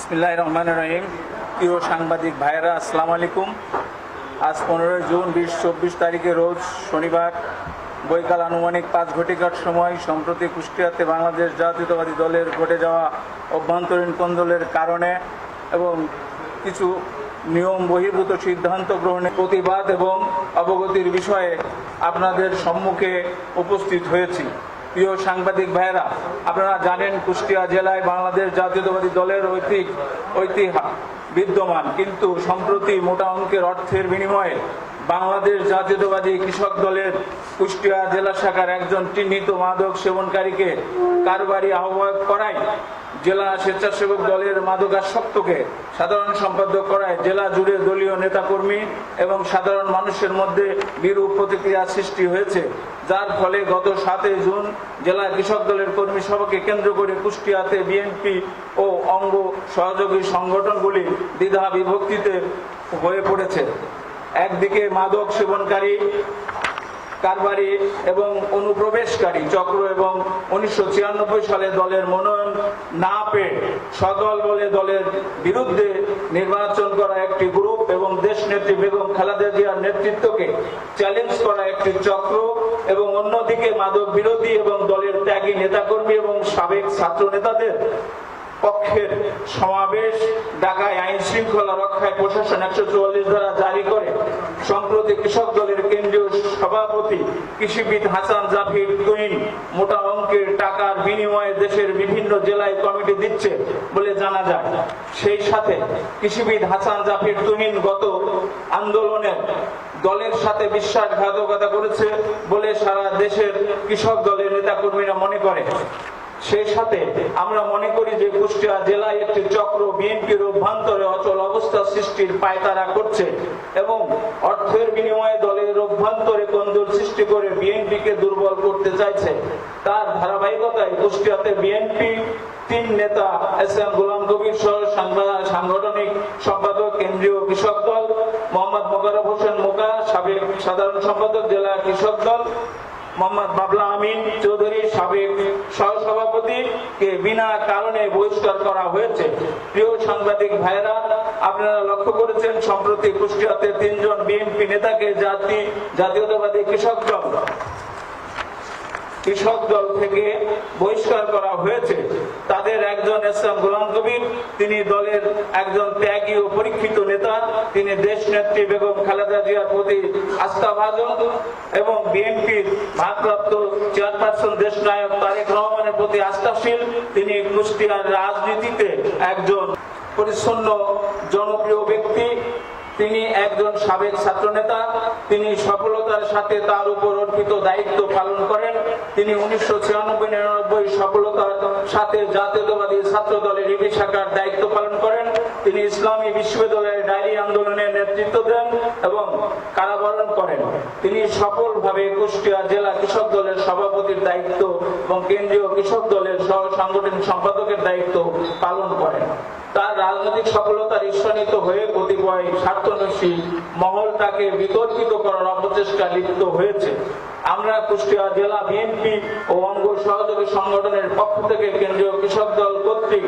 বিসমিল্লাহ রহমান রহিম। প্রিয় সাংবাদিক ভাইরা আসসালামু আলাইকুম। আজ পনেরোই জুন, বিশ চব্বিশ তারিখে রোজ শনিবার, বৈকাল আনুমানিক পাঁচ ঘটিকার সময় সম্প্রতি কুষ্টিয়াতে বাংলাদেশ জাতীয়তাবাদী দলের ঘটে যাওয়া অভ্যন্তরীণ কোন্দলের কারণে এবং কিছু নিয়ম বহির্ভূত সিদ্ধান্ত গ্রহণের প্রতিবাদ এবং অবগতির বিষয়ে আপনাদের সম্মুখে উপস্থিত হয়েছি। প্রিয় সাংবাদিক ভাইরা আপনারা জানেন কুষ্টিয়া জেলায় বাংলাদেশ জাতীয়তাবাদী দলের ঐতিহ্য ঐতিহ্য বিদ্যমান। কিন্তু সম্প্রতি মোটা অঙ্কের অর্থের বিনিময়ে বাংলাদেশ জাতীয়তাবাদী কৃষক দলের কুষ্টিয়া জেলা শাখার একজন চিহ্নিত মাদক সেবনকারীকে কারবারি আহ্বায়ক করায় জেলা স্বেচ্ছাসেবক দলের মাদকাসক্তকে সাধারণ সম্পাদক করায় জেলা জুড়ে দলীয় নেতাকর্মী এবং সাধারণ মানুষের মধ্যে বিরূপ প্রতিক্রিয়া সৃষ্টি হয়েছে, যার ফলে গত সাতই জুন জেলা কৃষক দলের কর্মী সভাকে কেন্দ্র করে কুষ্টিয়াতে বিএনপি ও অঙ্গ সহযোগী সংগঠনগুলি দ্বিধা বিভক্তিতে হয়ে পড়েছে। একদিকে মাদক সেবনকারী কারবারি এবং অনুপ্রবেশকারী চক্র এবং উনিশশো সালে দলের মনোনয়ন না পেয়ে সদল বলে দলের বিরুদ্ধে নির্বাচন করা একটি গ্রুপ এবং দেশনেত্রী বেগম খালেদা জিয়ার নেতৃত্বকে চ্যালেঞ্জ করা একটি চক্র এবং অন্যদিকে মাদক বিরোধী এবং দলের ত্যাগী নেতাকর্মী এবং সাবেক ছাত্র নেতাদের পক্ষের সমাবেশ ঢাকায় আইন শৃঙ্খলা রক্ষায় প্রশাসন একশো চুয়াল্লিশ ধারা জারি করে। সম্প্রতি কৃষক দলের কেন্দ্রীয় সভাপতি কৃষিবিদ হাসান জাফির তুইন মোটা অঙ্কের টাকার বিনিময়ে দেশের বিভিন্ন জেলায় কমিটি দিচ্ছে বলে জানা যায়। সেই সাথে কৃষিবিদ হাসান জাফির তুহিন গত আন্দোলনে দলের সাথে বিশ্বাসঘাতকতা করেছে বলে সারা দেশের কৃষক দলের নেতাকর্মীরা মনে করে। সেই সাথে আমরা মনে করি যে কুষ্টিয়া জেলায় একটি চক্র বিএনপির অভ্যন্তরে অচল অবস্থা সৃষ্টির পায়তারা করছে এবং অর্থের বিনিময়ে দলের অভ্যন্তরে কন্দল সৃষ্টি করে বিএনপিকে দুর্বল করতে চাইছে। তার ধারাবাহিকতায় কুষ্টিয়াতে বিএনপি তিন নেতা, এস এম গোলাম কবির সহ সাংগঠনিক সম্পাদক, কেন্দ্রীয় কৃষক দল, মোহাম্মদ মোকাররব হোসেন মোকা, সাবেক সাধারণ সম্পাদক, জেলা কৃষক দল মোহাম্মদ বাবলা আমিন চৌধুরী সাবেক সহসভাপতি কে বিনা কারণে বহিষ্কার করা হয়েছে। প্রিয় সাংবাদিক ভাইরা আপনারা লক্ষ্য করেছেন, সম্প্রতি কুষ্টিয়াতে তিনজন বিএনপি নেতাকে জাতি জাতীয়তাবাদী কৃষক দল কৃষক দল থেকে বহিষ্কার করা হয়েছে। তাদের একজন ইসলাম গোলাম কবির, তিনি দলের একজন ত্যাগী ও পরীক্ষিত নেতা, তিনি দেশ নেত্রী বেগম খালেদা জিয়ার প্রতি আস্থাভাজন এবং বিএনপির ভারপ্রাপ্ত চেয়ারপারসন দেশ নায়ক তারেক রহমানের প্রতি আস্থাশীল, তিনি কুষ্টিয়ার রাজনীতিতে একজন পরিচ্ছন্ন, জনপ্রিয় ব্যক্তি। তিনি একজন সাবেক ছাত্র নেতা তিনি সফলতার সাথে তার উপর অর্পিত দায়িত্ব পালন করেন। তিনি উনিশশো ছিয়ানব্বই নিরানব্বই সফলতার সাথে জাতীয়তাবাদী ছাত্র দলের ইবি শাখার দায়িত্ব পালন করেন। তিনি ইসলামী বিশ্ববিদ্যালয়ের ডায়েরি আন্দোলনের নেতৃত্ব দেন এবং কারাবরণ করেন। তিনি সফলভাবে কুষ্টিয়া জেলা কৃষক দলের সভাপতির দায়িত্ব এবং কেন্দ্রীয় কৃষক দলের সহ সাংগঠনিক সম্পাদকের দায়িত্ব পালন করেন। তার রাজনৈতিক সফলতার ঈর্ষান্বিত হয়ে কতিপয় স্বার্থনসী মহল তাকে বিতর্কিত করার অপচেষ্টা লিপ্ত হয়েছে। আমরা কুষ্টিয়া জেলা বিএনপি ও অঙ্গ সহযোগী সংগঠনের পক্ষ থেকে কেন্দ্রীয় কৃষক দল কর্তৃক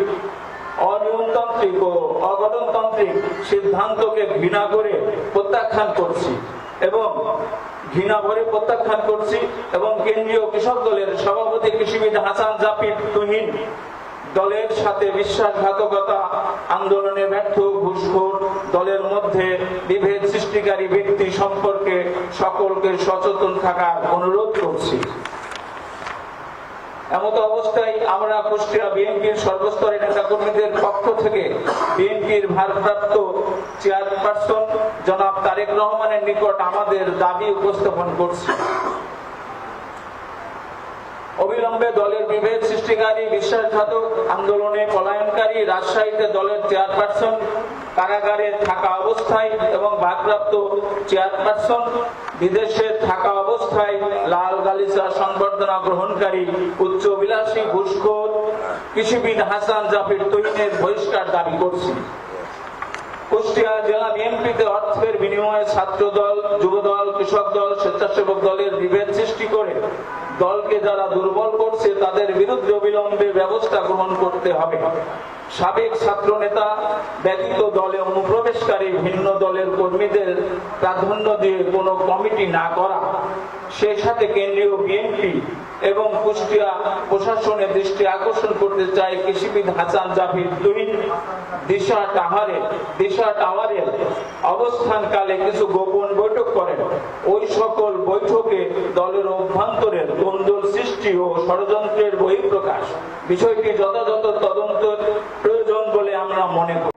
অনিয়মতান্ত্রিক ও অগঠনতান্ত্রিক সিদ্ধান্তকে ঘৃণা করে প্রত্যাখ্যান করছি। এবং ঘৃণা ভরে প্রত্যাখ্যান করছি এবং কেন্দ্রীয় কৃষক দলের সভাপতি কৃষিবিদ হাসান জাফির তুহিন দলের সাথে বিশ্বাসঘাতকতা, আন্দোলনে ব্যর্থ, ঘুষখোর, দলের মধ্যে বিভেদ সৃষ্টিকারী ব্যক্তি সম্পর্কে সকলকে সচেতন থাকার অনুরোধ করছি। এমত অবস্থায় আমরা কুষ্টিয়া বিএনপির সর্বস্তরের নেতাকর্মীদের পক্ষ থেকে বিএনপির ভারপ্রাপ্ত চেয়ারপারসন জনাব তারেক রহমানের নিকট আমাদের দাবি উপস্থাপন করছি। অবিলম্বে দলের বিভেদ সৃষ্টিকারী বিশ্বাসঘাতক আন্দোলনে পলায়নকারী রাজশাহীতে দলের চেয়ারপারসন কারাগারে থাকা অবস্থায় এবং ভারপ্রাপ্ত চেয়ারপারসন বিদেশে থাকা অবস্থায় লাল গালিচা সংবর্ধনা গ্রহণকারী উচ্চ বিলাসী ঘুষখোর কৃষিবিদ হাসান জাফির তৈনের বহিষ্কার দাবি করছি। কুষ্টিয়া জেলা বিএনপিতে অর্থের বিনিময়ে ছাত্র দল যুব দল কৃষক দল স্বেচ্ছাসেবক দলের বিভেদ সৃষ্টি করে দলকে যারা দুর্বল করছে তাদের বিরুদ্ধে অবিলম্বে ব্যবস্থা গ্রহণ করতে হবে। সাবেক ছাত্রনেতা ব্যতীত দলে অনুপ্রবেশকারী ভিন্ন দলের কর্মীদের প্রাধান্য দিয়ে কোনো কমিটি না করা সেই সাথে কেন্দ্রীয় বিএনপি এবং কুষ্টিয়া প্রশাসনের দৃষ্টি আকর্ষণ করতে চায় কৃষিবিদ হাসান জাফির দুই দিশা টাহারে, দিশা টাওয়ারের অবস্থানকালে কিছু গোপন বৈঠক করেন। ওই সকল বৈঠকে দলের অভ্যন্তরের দ্বন্দ্ব সৃষ্টি ও ষড়যন্ত্রের বহিঃপ্রকাশ। বিষয়টি যথাযথ তদন্ত প্রয়োজন বলে আমরা মনে করি।